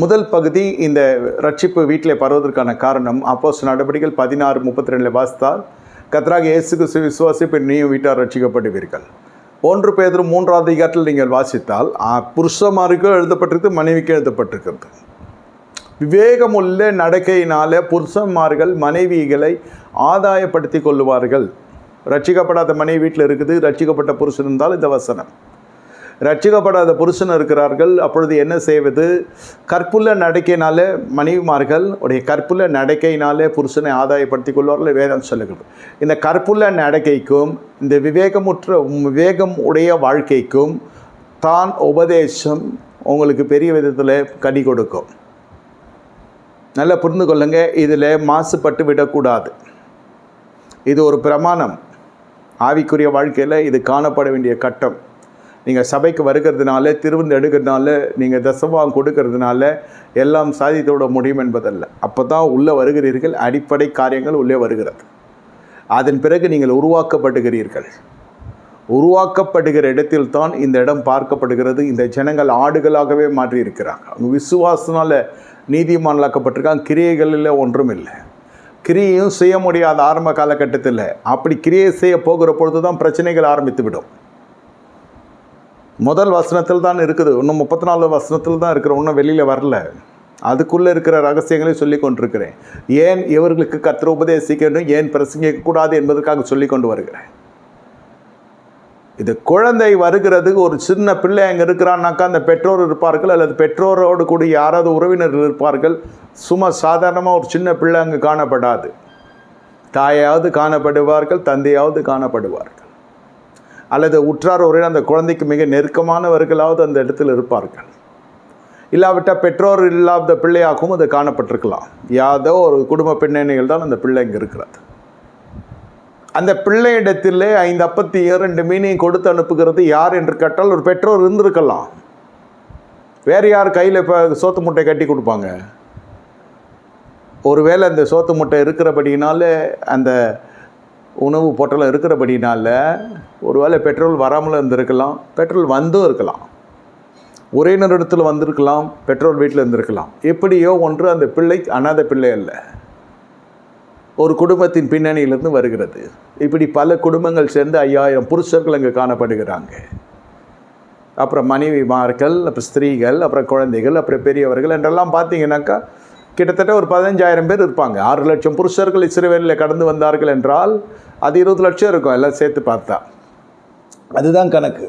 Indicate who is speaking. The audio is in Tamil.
Speaker 1: முதல் பகுதி இந்த ரட்சிப்பு வீட்டில் பரவதற்கான காரணம். அப்போஸ் நடவடிக்கைகள் பதினாறு முப்பத்தி ரெண்டில் வாசித்தால் கத்ராக இயேசு கிறிஸ்து விசுவாசிப்பின் நீயும் வீட்டார் ரட்சிக்கப்படுவீர்கள். ஒன்று பேதர் மூன்றாவது அதிகாரத்தில் நீங்கள் வாசித்தால் புருஷமாருக்கும் எழுதப்பட்டிருக்கு மனைவிக்கும் எழுதப்பட்டிருக்கிறது. விவேகமுள்ள நடக்கையினால புருஷன்மார்கள் மனைவிகளை ஆதாயப்படுத்தி கொள்ளுவார்கள். ரட்சிக்கப்படாத மனைவி வீட்டில் இருக்குது ரட்சிக்கப்பட்ட புருஷன் இருந்தால் இந்த வசனம். ரட்சிக்கப்படாத புருஷன் இருக்கிறார்கள். அப்பொழுது என்ன செய்வது? கற்புள்ள நடக்கையினால மனைவிமார்கள் உடைய கற்புள்ள நடக்கையினாலே புருஷனை ஆதாயப்படுத்தி கொள்வார்கள் வேதம் சொல்லுகிறது. இந்த கற்புள்ள நடக்கைக்கும் இந்த விவேகமுற்ற விவேகம் உடைய வாழ்க்கைக்கும் தான் உபதேசம் உங்களுக்கு பெரிய விதத்தில் கடி கொடுக்கும். நல்லா புரிந்து கொள்ளுங்க. இதில் மாசுபட்டு விடக்கூடாது. இது ஒரு பிரமாணம். ஆவிக்குரிய வாழ்க்கையில் இது காணப்பட வேண்டிய கட்டம். நீங்கள் சபைக்கு வருகிறதுனால திருவிந்து எடுக்கிறதுனால நீங்கள் தசவாகம் கொடுக்கறதுனால எல்லாம் சாதித்தோட முடியும் என்பதல்ல. அப்போ தான் உள்ளே வருகிறீர்கள் அடிப்படை காரியங்கள் உள்ளே வருகிறது. அதன் பிறகு நீங்கள் உருவாக்கப்படுகிறீர்கள். உருவாக்கப்படுகிற இடத்தில் தான் இந்த இடம் பார்க்கப்படுகிறது. இந்த ஜனங்கள் ஆடுகளாகவே மாற்றியிருக்கிறாங்க இருக்கிறாங்க அவங்க விசுவாசனால் நீதிமான்களாக்கப்பட்டிருக்காங்க. கிரியைகளில் ஒன்றும் இல்லை கிரியையும் செய்ய முடியாத ஆரம்ப காலகட்டத்தில். அப்படி கிரியை செய்ய போகிற பொழுது தான் பிரச்சனைகள் ஆரம்பித்து விடும் முதல் வசனத்தில் தான் இருக்குது. இன்னும் முப்பத்தி நாலு வசனத்தில் தான் இருக்கிற இன்னும் வெளியில் வரல. அதுக்குள்ளே இருக்கிற ரகசியங்களையும் சொல்லி கொண்டிருக்கிறேன். ஏன் இவர்களுக்கு கத்திர உபதேசிக்கணும் ஏன் பிரசங்கிக்க கூடாது என்பதற்காக சொல்லி கொண்டு வருகிறேன். இது குழந்தை வருகிறது ஒரு சின்ன பிள்ளை அங்கே இருக்கிறான்னாக்கா அந்த பெற்றோர் இருப்பார்கள் அல்லது பெற்றோரோடு கூடிய யாராவது உறவினர்கள் இருப்பார்கள். சும்மா சாதாரணமாக ஒரு சின்ன பிள்ளை அங்கே காணப்படாது. தாயாவது காணப்படுவார்கள் தந்தையாவது காணப்படுவார்கள். அல்லது உற்றார் உறவினர் அந்த குழந்தைக்கு மிக நெருக்கமானவர்களாவது அந்த இடத்தில் இருப்பார்கள். இல்லாவிட்டால் பெற்றோர் இல்லாத பிள்ளையாகவும் அது காணப்பட்டிருக்கலாம். யாதோ ஒரு குடும்ப பின்னணிகள் தான் அந்த பிள்ளை இங்கே இருக்கிறது. அந்த பிள்ளையிடத்திலே ஐந்து அப்பத்தி இரண்டு மீனையும் கொடுத்து அனுப்புகிறது யார் என்று கேட்டால் ஒரு பெற்றோர் இருந்திருக்கலாம். வேறு யார் கையில் இப்போ சோத்து முட்டை கட்டி கொடுப்பாங்க? ஒருவேளை அந்த சோத்து முட்டை இருக்கிறபடினாலே அந்த உணவு பொட்டலம் இருக்கிறபடினால ஒருவேளை பெட்ரோல் வராமல் இருந்திருக்கலாம் பெட்ரோல் வந்தும் இருக்கலாம். உறவினரிடத்தில் வந்திருக்கலாம் பெட்ரோல் வீட்டில் இருந்திருக்கலாம். எப்படியோ ஒன்று அந்த பிள்ளை அனாதை பிள்ளை அல்ல. ஒரு குடும்பத்தின் பின்னணியிலிருந்து வருகிறது. இப்படி பல குடும்பங்கள் சேர்ந்து ஐயாயிரம் புருஷர்கள் அங்கே காணப்படுகிறாங்க. அப்புறம் மனைவிமார்கள் அப்புறம் ஸ்திரீகள் அப்புறம் குழந்தைகள் அப்புறம் பெரியவர்கள் என்றெல்லாம் பார்த்தீங்கன்னாக்கா கிட்டத்தட்ட ஒரு பதினஞ்சாயிரம் பேர் இருப்பாங்க. ஆறு லட்சம் புருஷர்கள் இஸ்ரேலில் கடந்து வந்தார்கள் என்றால் அது இருபது லட்சம் இருக்கும் எல்லாம் சேர்த்து பார்த்தா. அதுதான் கணக்கு.